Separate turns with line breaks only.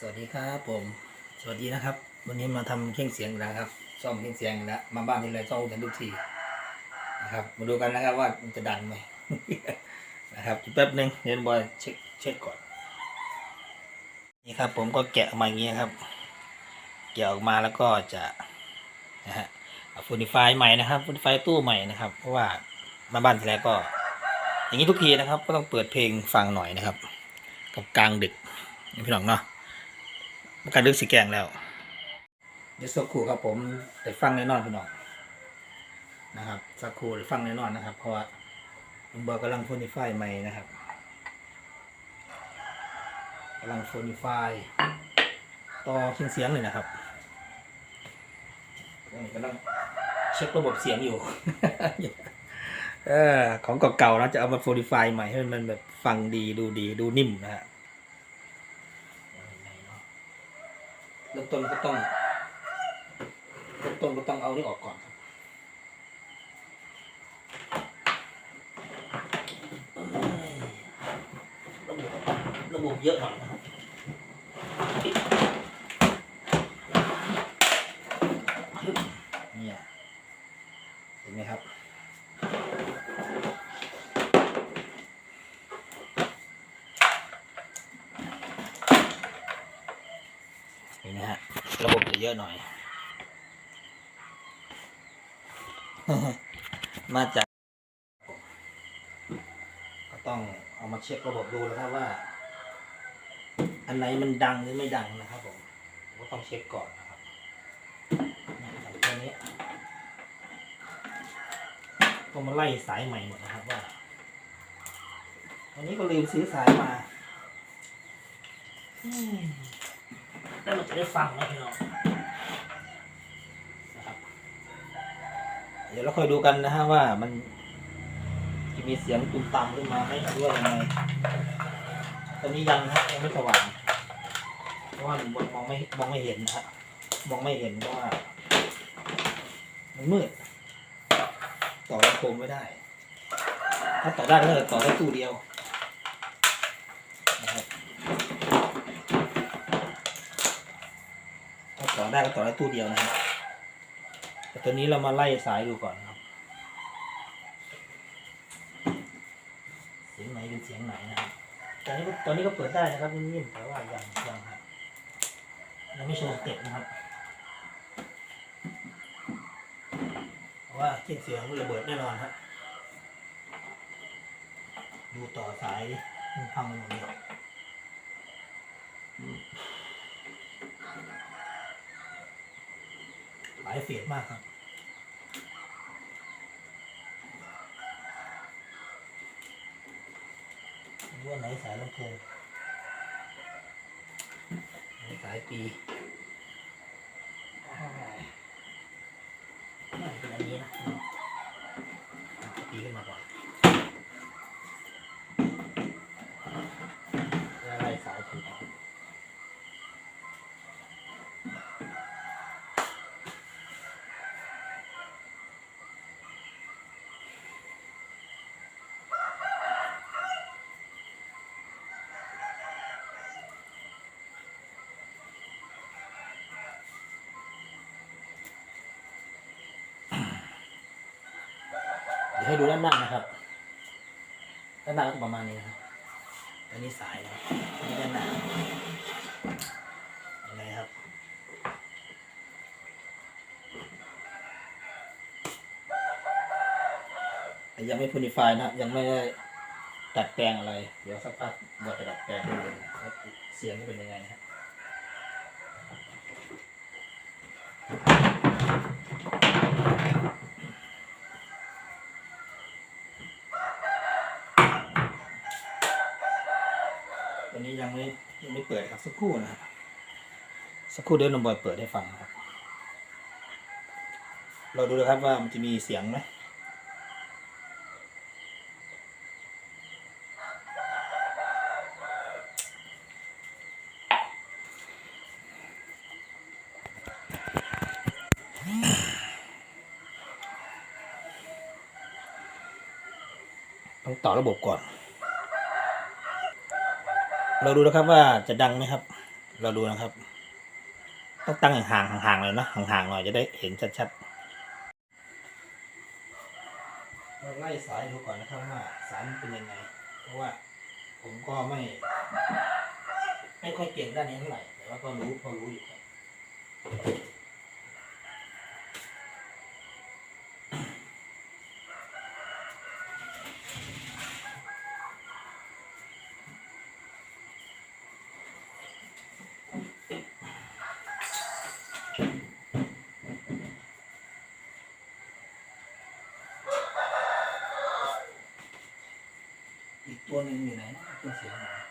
สวัสดีครับผม สวัสดีนะครับ วันนี้มาทำเครื่องเสียงแล้วครับ ซ่อมเครื่องเสียงแล้วมาบ้านทีไรซ่อมกันทุกทีนะครับ มาดูกันนะครับว่ามันจะดังไหมนะครับแป๊บหนึ่งเดี๋ยวบอยเช็คเช็คก่อน นี่ครับ ผมก็แกะออกมาอย่างนี้ครับ แกะออกมาแล้วก็จะนะฮะฟูนิฟายใหม่นะครับฟูนิฟายตู้ใหม่นะครับ เพราะว่ามาบ้านทีไรก็ อย่างนี้ทุกทีนะครับ ก็ต้องเปิดเพลงฟังหน่อยนะครับ กับกลางดึกพี่น้องเนาะ การดึกสีแกงแล้ว เดี๋ยวสักครู่ครับผมแต่ฟังแน่นอนพี่น้องนะครับสักครู่ฟังแน่นอนนะครับ เพราะว่าลุงบอยกำลังโฟนิฟายใหม่นะครับกำลังโฟนิฟายต่อเครื่องเสียงเลยนะครับตอนนี้กำลังเช็คระบบเสียงอยู่เออของเก่าๆนะจะเอามาโฟนิฟายใหม่ให้มันแบบฟังดีดูดีดูนิ่มนะฮะ ริ่มต้นก็ต้องเริ่มต้นก็ต้องเอานี่ออกก่อนครับระบบระบบเยอะหน่อยนะครับเนี่ยเห็นไหมครับ เห็นไหมฮะ ระบบจะ เยอะหน่อย มาจากก็ต้องเอามาเช็คระบบดูแล้วครับว่า อันไหนมันดังหรือไม่ดังนะครับผมผมก็ต้องเช็คก่อนนะครับเนี่ยอย่างตัวนี้ก็มาไล่สายใหม่หมดนะครับว่าวันนี้ก็ลืมซื้อสายมาอืมแล้วมันจะได้ฟังนะพี่น้องนะครับ เดี๋ยวเราค่อยดูกันนะฮะว่ามันจะมีเสียงตุ้มตามขึ้นมาไหมหรือว่ายังไงตอนนี้ยังนะยังไม่สว่าง เพราะว่ามันมองไม่มองไม่เห็นนะฮะมองไม่เห็นเพราะว่า มันมืด ต่อลำโพงไม่ได้ ถ้าต่อได้ก็จะต่อได้ตู้เดียวนะครับถ้าต่อได้ก็ต่อได้ตู้เดียวนะครับ แต่ตัวนี้เรามาไล่สายดูก่อนนะครับ เสียงไหนเป็นเสียงไหนนะครับตอนนี้ก็ตอนนี้ก็เปิดได้นะครับนิ่มๆแต่ว่ายังยังครับยังไม่โชว์เต็ปนะครับเพราะว่าเสียงเสียงระเบิดแน่นอนครับดูต่อสายมันพังหมดเลยอืม ห ลายเสียดมากครับว่าไหนสายลำโพงไหนสายปีน่าจะเป็นอันนี้นะ ให้ดูด้านหน้านะครับ ด้านหน้าก็ประมาณนี้นะครับอันนี้สายนะครับอันนี้ด้านหน้ายังไงครับ ยังไม่พูนิฟายนะยังไม่ได้ดัดแปลงอะไร เดี๋ยวสักพักบอจะดัดแปลงดูเสียงจะเป็นยังไงนะครับ ตอนนี้ยังไม่ยังไม่เปิด ครับสักครู่นะครับสักครู่เดี๋ยวน้องบอยเปิดให้ฟังครับ เราดูนะครับว่ามันจะมีเสียงไหมต้องต่อระบบก่อน เราดูนะครับว่าจะดังไหมครับ เราดูนะครับ ต้องตั้งห่างห่างๆเลยเนะห่างๆหน่อยจะได้เห็นชัดๆเราไล่สายดูก่อนนะครับว่าสายมันเป็นยังไง เพราะว่าผมก็ไม่ ไม่ค่อยเก่งด้านนี้เท่าไหร่แต่ว่าก็รู้พอรู้อยู่ครับ อีกตัวหนึ่ง